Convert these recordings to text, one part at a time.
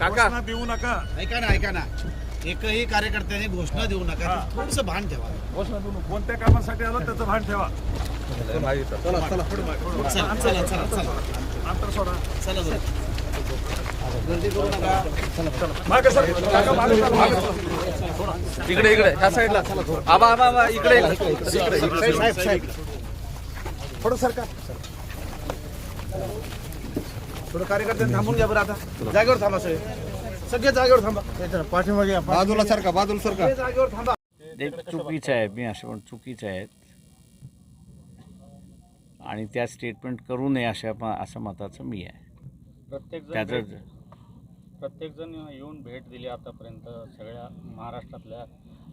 काका. घोषणा देऊ नका. ऐका ना ऐका ना. एकही कार्यकर्त्याने घोषणा देऊ नका. थोडस भान ठेवा. कोणत्या कामासाठी आलं त्याचं भान ठेवा. चला चला. चला चला अंतर सोडा. चला चला गर्दी करू नका. मागे सर. काका मागे सर, मागे सर. इकडे इकडे. ह्या साईडला. आबा आबा आबा. इकडे इकडे इकडे. साहेब साहेब. थोडं सरका. थोडं कार्यकर्त्यांनी थांबून घ्या बरं आता. जागेवर थांबा सगळे. सगळे जागेवर थांबा. पाठीमागे बाजूला सरका बाजूला सरका जागेवर थांबा. ते चुकीचं आहे मी असं पण चुकीचं आहेत आणि त्या स्टेटमेंट करू नये अशा असं मताचं मी आहे. प्रत्येकजण त्याचं भेट- प्रत्येकजण येऊन भेट दिली आतापर्यंत सगळ्या महाराष्ट्रातल्या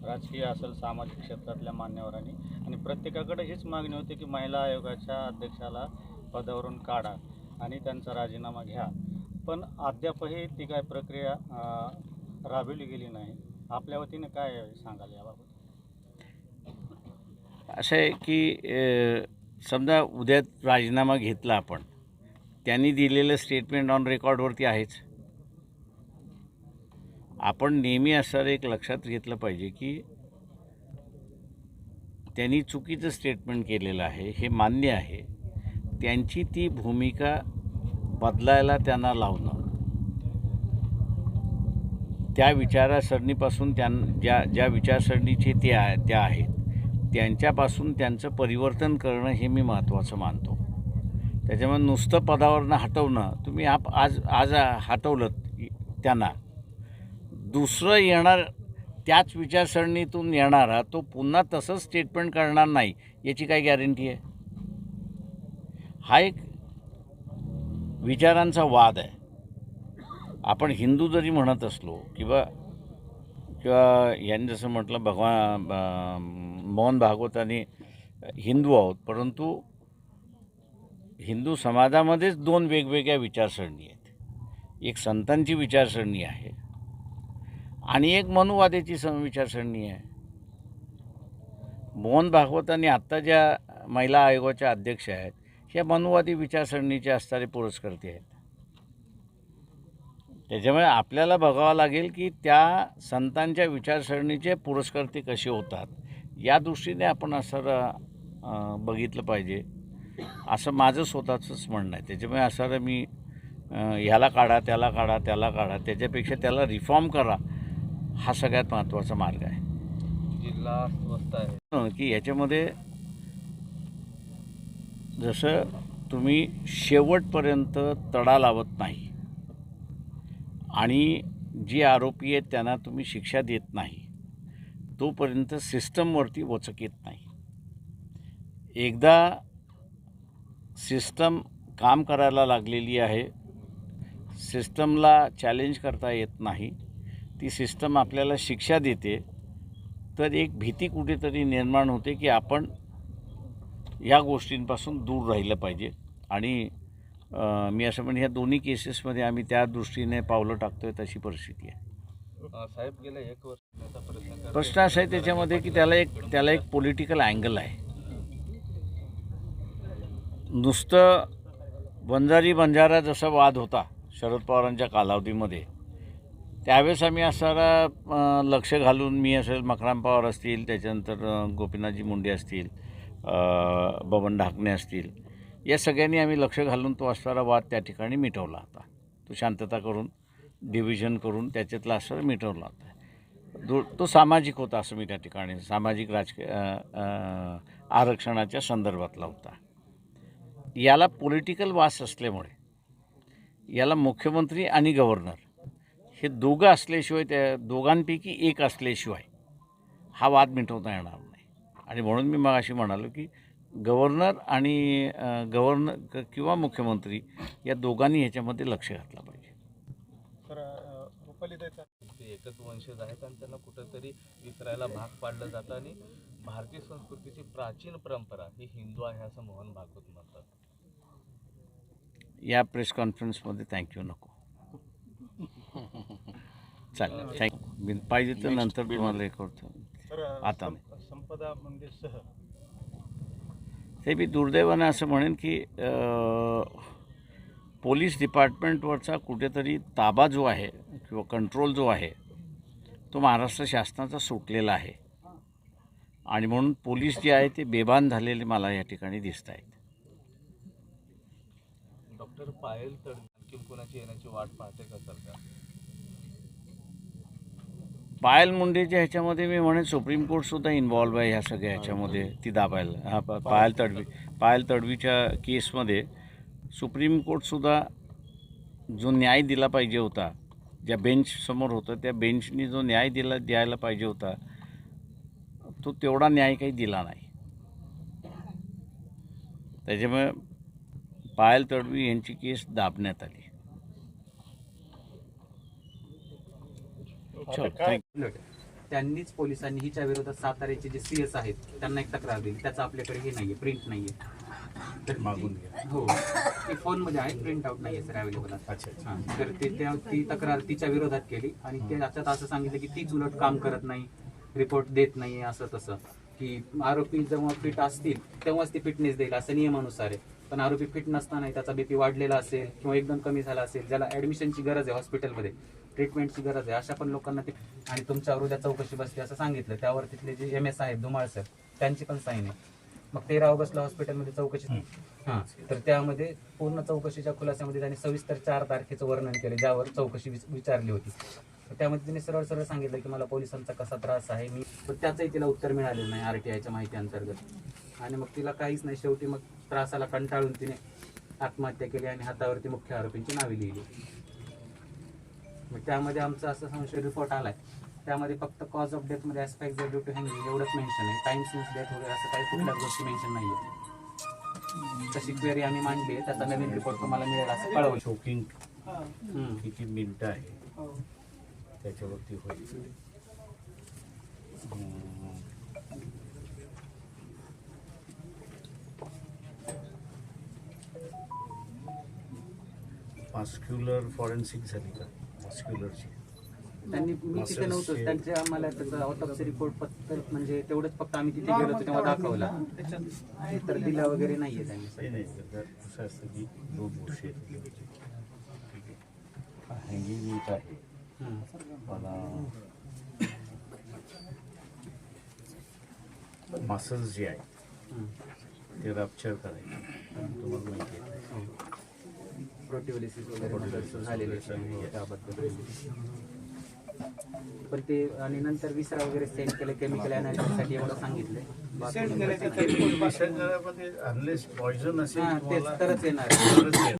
राजकीय असेल सामाजिक क्षेत्रातल्या मान्यवरांनी. आणि प्रत्येकाकडे हीच मागणी होती की महिला आयोगाच्या अध्यक्षाला पदावरून काढा. आणि त्यांचा राजीनामा घ्या. पण अद्यापही ती काय प्रक्रिया राबवली गेली नाही. आपल्या वतीने काय सांगाल याबाबत? असं आहे की समजा उद्या राजीनामा घेतला आपण त्यांनी दिलेलं स्टेटमेंट ऑन रेकॉर्डवरती आहेच. आपण नेहमी असं एक लक्षात घेतलं पाहिजे की त्यांनी चुकीचं स्टेटमेंट केलेलं आहे हे मान्य आहे. त्यांची ती भूमिका बदलायला त्यांना लावणं. त्या विचारसरणीपासून त्यां ज्या ज्या विचारसरणीचे ते आहे त्या आहेत त्यांच्यापासून त्यांचं परिवर्तन करणं हे मी महत्त्वाचं मानतो. त्याच्यामुळे नुसतं पदावरनं हटवणं तुम्ही आप आज आज हटवलं त्यांना. दुसरं येणार त्याच विचारसरणीतून येणारा तो पुन्हा तसंच स्टेटमेंट करणार नाही याची काय गॅरंटी आहे? हा एक विचारांचा वाद आहे. आपण हिंदू जरी म्हणत असलो किंवा किंवा यांनी जसं म्हटलं भगवान मोहन मोहन आणि हिंदू आहोत परंतु हिंदू समाजामध्येच दोन वेगवेगळ्या विचारसरणी आहेत. एक संतांची विचारसरणी आहे आणि एक मनुवादेची सम विचारसरणी आहे. मोहन भागवतांनी आत्ता ज्या महिला आयोगाच्या अध्यक्ष आहेत ह्या मनुवादी विचारसरणीचे असणारे पुरस्कर्ते आहेत. त्याच्यामुळे आपल्याला बघावं लागेल की त्या संतांच्या विचारसरणीचे पुरस्कर्ते कसे होतात या दृष्टीने आपण असं बघितलं पाहिजे. असं माझं स्वतःचंच म्हणणं आहे. त्याच्यामुळे असं मी ह्याला काढा त्याला काढा त्याला काढा त्याच्यापेक्षा त्याला रिफॉर्म करा हा सगळ्यात महत्त्वाचा मार्ग आहे. जिल्हा स्वस्त आहे. हं, की याच्यामध्ये जसं तुम्ही शेवटपर्यंत तडा लावत नाही आणि जे आरोपी आहेत त्यांना तुम्ही शिक्षा देत नाही तोपर्यंत सिस्टमवरती वचक येत नाही. एकदा सिस्टम काम करायला लागलेली आहे सिस्टमला चॅलेंज करता येत नाही ती सिस्टम आपल्याला शिक्षा देते तर एक भीती कुठेतरी निर्माण होते की आपण या गोष्टींपासून दूर राहिलं पाहिजे. आणि मी असं म्हणेन ह्या दोन्ही केसेसमध्ये आम्ही त्या दृष्टीने पावलं टाकतोय तशी परिस्थिती आहे. साहेब गेले एक वर्ष. प्रश्न असा आहे त्याच्यामध्ये की त्याला एक त्याला एक पॉलिटिकल अँगल आहे. नुसतं बंजारी बंजारा जसा वाद होता शरद पवारांच्या कालावधीमध्ये त्यावेळेस आम्ही असारा अं, लक्ष घालून मी असेल मकराम पवार असतील त्याच्यानंतर गोपीनाथजी मुंडे असतील बबन ढाकणे असतील या सगळ्यांनी आम्ही लक्ष घालून तो असणारा वाद त्या ठिकाणी मिटवला होता. तो शांतता करून डिव्हिजन करून त्याच्यातला असणारा मिटवला होता. दो तो सामाजिक होता असं मी त्या ठिकाणी सामाजिक राजकीय आरक्षणाच्या संदर्भातला होता. याला पॉलिटिकल वास असल्यामुळे याला मुख्यमंत्री आणि गव्हर्नर हे दोघं असल्याशिवाय त्या दोघांपैकी एक असल्याशिवाय हा वाद मिटवता येणार आणि म्हणून मी मग अशी म्हणालो की गव्हर्नर आणि गव्हर्नर किंवा मुख्यमंत्री या दोघांनी ह्याच्यामध्ये लक्ष घातलं पाहिजे. ते एकच वंशज आहेत आणि त्यांना कुठंतरी विसरायला भाग पाडलं जातं आणि भारतीय संस्कृतीची प्राचीन परंपरा ही हिंदू आहे असं मोहन भागवत म्हणतात. या प्रेस कॉन्फरन्समध्ये थँक्यू नको. चालेल थँक्यू पाहिजे तर नंतर तुम्हाला हे करतो. आता संपदा ते मी दुर्दैवानं असं म्हणेन की पोलीस डिपार्टमेंटवरचा कुठेतरी ताबा जो आहे किंवा कंट्रोल जो आहे तो महाराष्ट्र शासनाचा सुटलेला आहे. आणि म्हणून पोलीस जे आहे ते बेभान झालेले मला या ठिकाणी दिसत आहेत. डॉक्टर पायल तड आणखी कोणाची येण्याची वाट पाहते का सरकार? पायल मुंडेच्या ह्याच्यामध्ये मी म्हणेन सुप्रीम कोर्टसुद्धा इन्व्हॉल्व आहे ह्या सगळ्या ह्याच्यामध्ये ती दाबायला हा प- पायल तडवी. पायल तडवीच्या केसमध्ये सुप्रीम कोर्टसुद्धा जो न्याय दिला पाहिजे होता ज्या बेंच समोर होतं त्या बेंचनी जो न्याय दिला द्यायला पाहिजे होता तो तेवढा न्याय काही दिला नाही. त्याच्यामुळे पायल तडवी यांची केस दाबण्यात आली चल थँक्यू त्यांनीच पोलिसांनी हिच्या विरोधात साताऱ्याचे जे सी एस आहेत त्यांना एक तक्रार दिली. त्याचं आपल्याकडे हे नाहीये प्रिंट नाहीये. तर मागून हो. ती फोनमध्ये आहे प्रिंट आउट नाहीये सर अवेलेबल अच्छा तर ते त्या ती तक्रार तिच्या विरोधात केली आणि ते त्याच्यात असं सांगितलं की तीच उलट काम करत नाही रिपोर्ट देत नाही असं तसं. की आरोपी जेव्हा फिट असतील तेव्हाच ती फिटनेस देईल असं नियमानुसार आहे. पण आरोपी फिट नसताना त्याचा बीपी वाढलेला असेल किंवा एकदम कमी झाला असेल ज्याला ऍडमिशनची गरज आहे हॉस्पिटलमध्ये ट्रीटमेंटची गरज आहे. अशा पण लोकांना ते आणि तुमच्यावर उद्या चौकशी बसते असं सांगितलं. त्यावर तिथले जे एम एस आहेत धुमाळ सर त्यांची पण साईन आहे. मग तेरा ऑगस्टला हॉस्पिटलमध्ये चौकशी हां. तर त्यामध्ये पूर्ण चौकशीच्या खुलास्यामध्ये त्यांनी सविस्तर चार तारखेचं वर्णन केलं ज्यावर चौकशी विच- विचारली होती. त्यामध्ये तिने सरळ सरळ सांगितलं की मला पोलिसांचा कसा त्रास आहे. मी पण त्याचंही तिला उत्तर मिळालेलं नाही आर टी आयच्या माहिती अंतर्गत आणि मग तिला काहीच नाही. शेवटी मग त्रासाला कंटाळून तिने आत्महत्या केली आणि हातावरती मुख्य आरोपींची नावे लिहिली. मग त्यामध्ये आमचा असं संशय रिपोर्ट आलाय. त्यामध्ये फक्त कॉज ऑफ डेथमध्ये ऍस्पेक्ट ड्यू टू हँगिंग एवढंच मेन्शन आहे. टाइम सिन्स डेथ वगैरे असं काही कुठल्याच गोष्टी मेन्शन नाहीये. तशी क्वेरी आम्ही मांडली आहे. त्याचा नवीन रिपोर्ट तुम्हाला मिळेल असं कळवलं. शोकिंग. किती मिनिटं आहे. त्याच्यावरती होईल. मास्क्युलर फॉरेन्सिक झाली का? मास्क्युलरची त्यांनी मी तिथे नव्हतो त्यांचे आम्हाला त्याचा ऑटोप्सी रिपोर्ट फक्त म्हणजे तेवढंच फक्त आम्ही तिथे गेलो होतो तेव्हा दाखवला. तर दिला वगैरे नाहीये त्यांनी असं असतं की दोन वर्ष हँगिंग मीट आहे. मला मसल्स जे आहेत. ते रप्चर करायचे. तुम्हाला माहिती आहे. प्रोटिओलिसिस वगैरे झालेले त्याबद्दल पण ते आणि नंतर विसरा वगैरे सेंड केलं केमिकल अनालिसिससाठी एवढं सांगितलं असेल तेच तुम्हाला- तरच येणार. तरच येणार.